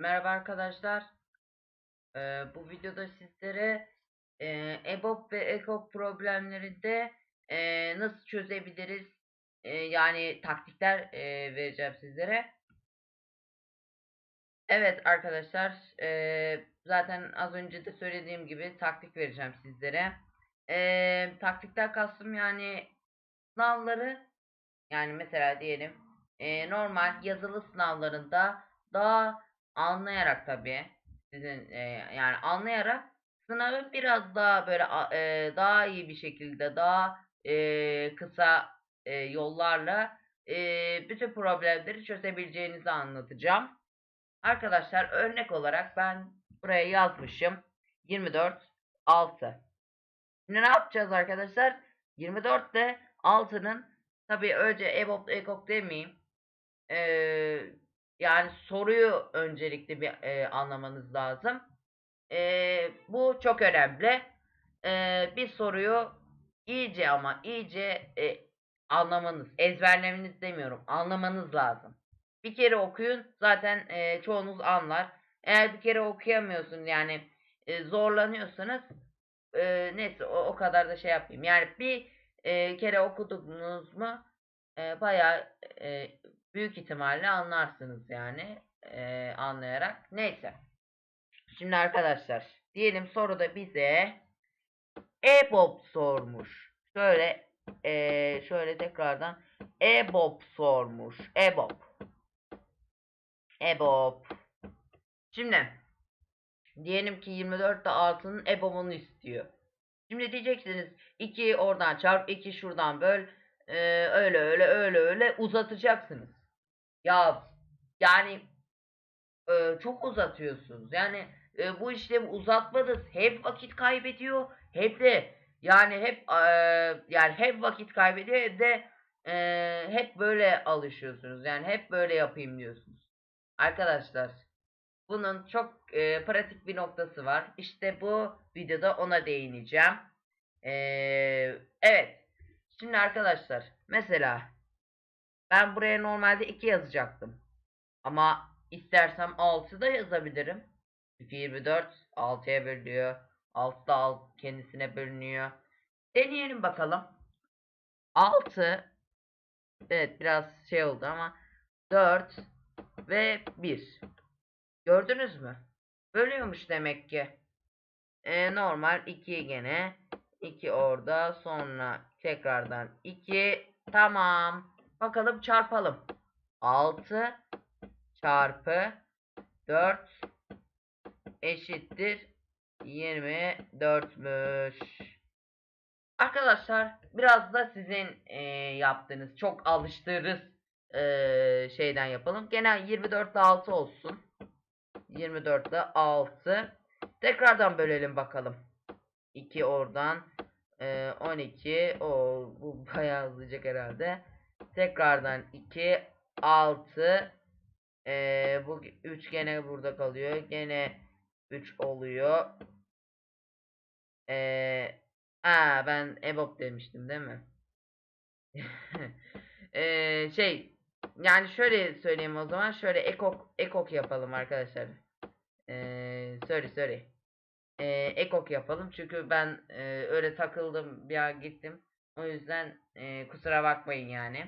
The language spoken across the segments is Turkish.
Merhaba arkadaşlar. Ee, bu videoda sizlere e, EBOB ve EKOK problemlerinde e, nasıl çözebiliriz? E, yani taktikler e, vereceğim sizlere. Evet arkadaşlar, e, zaten az önce de söylediğim gibi taktik vereceğim sizlere. E, taktikler kastım yani sınavları, yani mesela diyelim e, normal yazılı sınavlarında daha anlayarak tabii sizin e, yani anlayarak sınavı biraz daha böyle e, daha iyi bir şekilde daha e, kısa e, yollarla e, bütün problemleri çözebileceğinizi anlatacağım. Arkadaşlar örnek olarak ben buraya yazmışım 24 6. Şimdi ne yapacağız arkadaşlar? 24 ile 6'nın tabii önce EBOB EKOK demeyeyim. Ee, yani soruyu öncelikle bir e, anlamanız lazım. Ee, bu çok önemli. Ee, bir soruyu iyice ama iyice e, anlamanız, ezberlemeniz demiyorum, anlamanız lazım. Bir kere okuyun, zaten e, çoğunuz anlar. Eğer bir kere okuyamıyorsun yani e, zorlanıyorsanız e, neyse o, o kadar da şey yapayım. Yani bir e, kere okudunuz mu e, bayağı e, büyük ihtimalle anlarsınız yani e, anlayarak. Neyse. Şimdi arkadaşlar diyelim soruda bize EBOB sormuş. Şöyle e, şöyle tekrardan EBOB sormuş. EBOB. EBOB. Şimdi diyelim ki 24 ile 6'nın EBOB'unu istiyor. Şimdi diyeceksiniz 2 oradan çarp 2 şuradan böl e, öyle öyle öyle öyle uzatacaksınız. Ya yani e, çok uzatıyorsunuz. Yani e, bu işlemi uzatmanız hep vakit kaybediyor hep de yani hep e, yani hep vakit kaybediyor hem de e, hep böyle alışıyorsunuz. Yani hep böyle yapayım diyorsunuz. Arkadaşlar bunun çok e, pratik bir noktası var. İşte bu videoda ona değineceğim. E, evet. Şimdi arkadaşlar mesela ben buraya normalde 2 yazacaktım. Ama istersem 6 da yazabilirim. Çünkü 24 6'ya bölünüyor. 6 da alt kendisine bölünüyor. Deneyelim bakalım. 6 Evet biraz şey oldu ama 4 ve 1. Gördünüz mü? Bölüyormuş demek ki. E, normal 2 gene. 2 orada. Sonra tekrardan 2. Tamam. Bakalım çarpalım. 6 çarpı 4 eşittir 24'müş. Arkadaşlar biraz da sizin e, yaptığınız çok alıştığınız e, şeyden yapalım. Gene 24 ile 6 olsun. 24 ile 6. Tekrardan bölelim bakalım. 2 oradan. E, 12. O bu bayağı hızlıcak herhalde. Tekrardan 2 6 e, bu 3 gene burada kalıyor. Gene 3 oluyor. Eee Aa ben EBOB demiştim değil mi? Eee şey yani şöyle söyleyeyim o zaman şöyle ekok ekok yapalım arkadaşlar. Eee sorry sorry. Eee ekok yapalım çünkü ben e, öyle takıldım bir an gittim. O yüzden e, kusura bakmayın yani.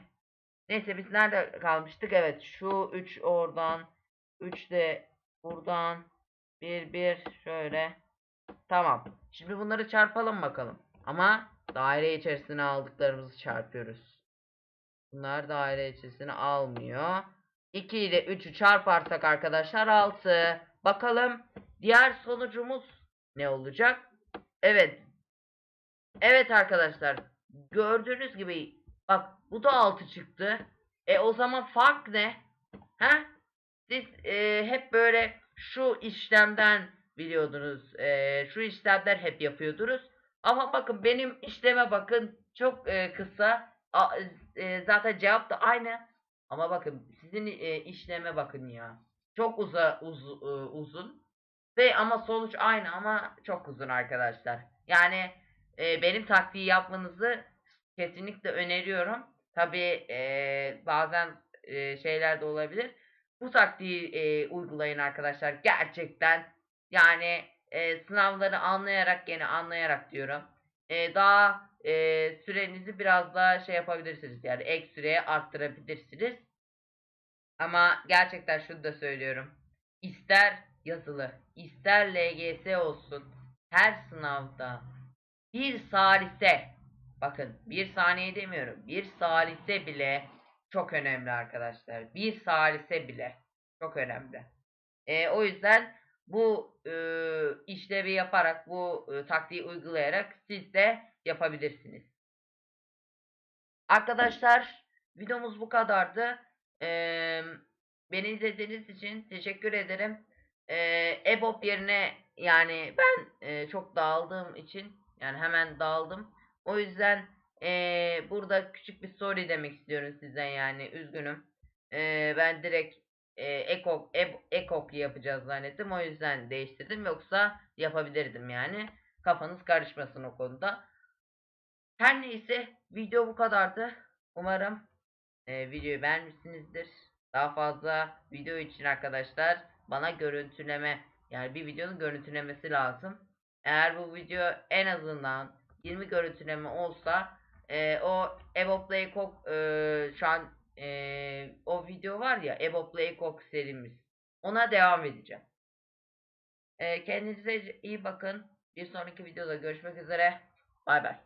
Neyse biz nerede kalmıştık? Evet şu 3 oradan 3 de buradan 1 1 şöyle. Tamam. Şimdi bunları çarpalım bakalım. Ama daire içerisine aldıklarımızı çarpıyoruz. Bunlar daire içerisine almıyor. 2 ile 3'ü çarparsak arkadaşlar 6. Bakalım diğer sonucumuz ne olacak? Evet. Evet arkadaşlar. Gördüğünüz gibi bak bu da 6 çıktı. E o zaman fark ne? He? Siz e, hep böyle şu işlemden biliyordunuz. E, şu işlemler hep yapıyordunuz. Ama bakın benim işleme bakın çok e, kısa. A, e, zaten cevap da aynı. Ama bakın sizin e, işleme bakın ya. Çok uza, uz, e, uzun. Ve ama sonuç aynı ama çok uzun arkadaşlar. Yani e, benim taktiği yapmanızı kesinlikle öneriyorum. Tabi e, bazen e, şeyler de olabilir. bu taktiği e, uygulayın arkadaşlar. Gerçekten yani e, sınavları anlayarak gene anlayarak diyorum. E, daha e, sürenizi biraz daha şey yapabilirsiniz. Yani ek süreye arttırabilirsiniz. Ama gerçekten şunu da söylüyorum. İster yazılı, ister LGS olsun. Her sınavda bir salise bakın bir saniye demiyorum. Bir salise bile çok önemli arkadaşlar. Bir salise bile çok önemli. E, o yüzden bu e, işlevi yaparak, bu e, taktiği uygulayarak siz de yapabilirsiniz. Arkadaşlar videomuz bu kadardı. Ee, beni izlediğiniz için teşekkür ederim. Ee, EBOB yerine yani ben e, çok dağıldığım için yani hemen dağıldım. O yüzden e, burada küçük bir story demek istiyorum sizden yani üzgünüm. E, ben direkt e, ekok, eb, ekok yapacağız zannettim. O yüzden değiştirdim. Yoksa yapabilirdim yani. Kafanız karışmasın o konuda. Her neyse video bu kadardı. Umarım e, videoyu beğenmişsinizdir. Daha fazla video için arkadaşlar bana görüntüleme yani bir videonun görüntülemesi lazım. Eğer bu video en azından 20 görüntüleme olsa e, o Evo Play Cook e, şu an e, o video var ya Evo Play Cook serimiz. Ona devam edeceğim. E, kendinize iyi bakın. Bir sonraki videoda görüşmek üzere. Bay bay.